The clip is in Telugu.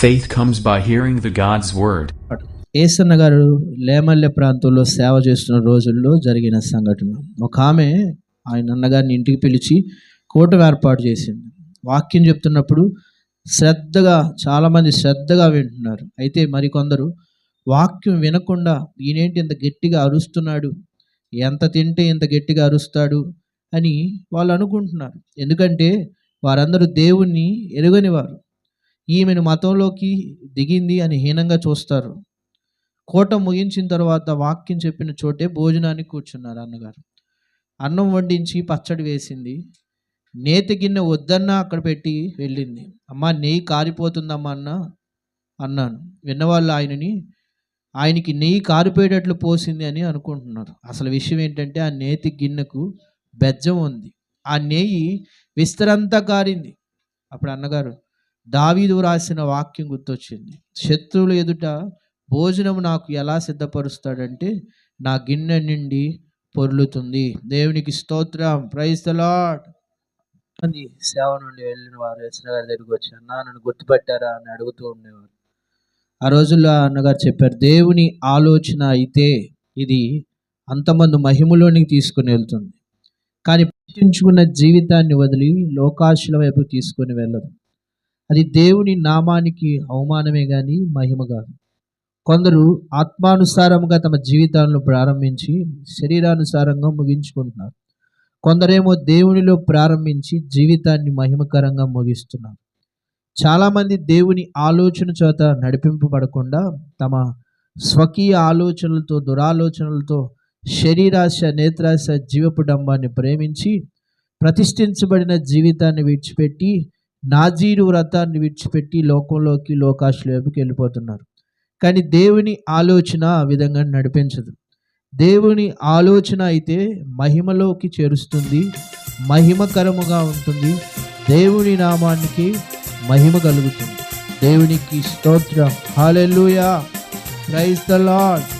Faith comes by hearing the God's word. Yesanna గారు లేమల్లె ప్రాంతంలో సేవ చేస్తున్న రోజుల్లో జరిగిన సంఘటన. ఒక ఆమె ఆయన అన్నగారిని ఇంటికి పిలిచి కూటమి ఏర్పాటు చేసింది. వాక్యం చెప్తున్నప్పుడు శ్రద్ధగా చాలామంది శ్రద్ధగా వింటున్నారు. అయితే మరికొందరు వాక్యం వినకుండా ఈయనేంటి ఇంత గట్టిగా అరుస్తున్నాడు? ఎంత తింటే ఇంత గట్టిగా అరుస్తాడు? అని వాళ్ళు అనుకుంటున్నారు. ఎందుకంటే వారందరూ దేవుణ్ణి ఎరుగని వారు ఈమెను మతంలోకి దిగింది అని హీనంగా చూస్తారు. కోట ముగించిన తర్వాత వాక్యం చెప్పిన చోటే భోజనానికి కూర్చున్నారు అన్నగారు. అన్నం వండించి పచ్చడి వేసింది. నేతి గిన్నె వద్దన్నా అక్కడ పెట్టి వెళ్ళింది. అమ్మా నెయ్యి కారిపోతుందమ్మా అన్న అన్నాను. విన్నవాళ్ళు ఆయనని ఆయనకి నెయ్యి కారిపోయేటట్లు పోసింది అని అనుకుంటున్నారు. అసలు విషయం ఏంటంటే ఆ నేతి గిన్నెకు బెజ్జం ఉంది. ఆ నెయ్యి విస్తరంతా కారింది. అప్పుడు అన్నగారు దావీదు రాసిన వాక్యం గుర్తొచ్చింది. శత్రువుల ఎదుట భోజనం నాకు ఎలా సిద్ధపరుస్తాడంటే నా గిన్నె నిండి పొర్లుతుంది. దేవునికి స్తోత్రం. ప్రైజ్ లాడ్ అని సేవ నుండి వెళ్ళిన వారు గారి దగ్గరికి వచ్చి అన్న నన్ను గుర్తుపెట్టారా? అని అడుగుతూ ఉండేవారు. ఆ రోజుల్లో అన్నగారు చెప్పారు దేవుని ఆలోచన అయితే ఇది అంతమంది మహిమలోనికి తీసుకుని వెళ్తుంది. కానీ పట్టించుకున్న జీవితాన్ని వదిలి లోకాశుల వైపు తీసుకొని వెళ్ళదు. అది దేవుని నామానికి అవమానమే కానీ మహిమ కాదు. కొందరు ఆత్మానుసారంగా తమ జీవితాలను ప్రారంభించి శరీరానుసారంగా ముగించుకుంటున్నారు. కొందరేమో దేవునిలో ప్రారంభించి జీవితాన్ని మహిమకరంగా ముగిస్తున్నారు. చాలామంది దేవుని ఆలోచన చేత నడిపింపబడకుండా తమ స్వకీయ ఆలోచనలతో దురాలోచనలతో శరీరాశ నేత్రాశ జీవపు డంబాన్ని ప్రేమించి ప్రతిష్ఠించబడిన జీవితాన్ని విడిచిపెట్టి నాజీరు వ్రతాన్ని విడిచిపెట్టి లోకంలోకి లోకాశుల వైపుకి వెళ్ళిపోతున్నారు. కానీ దేవుని ఆలోచన ఆ విధంగా నడిపించదు. దేవుని ఆలోచన అయితే మహిమలోకి చేరుస్తుంది మహిమకరముగా ఉంటుంది. దేవుని నామానికి మహిమ కలుగుతుంది. దేవునికి స్తోత్రం. హాలెలూయా క్రైస్త లార్డ్.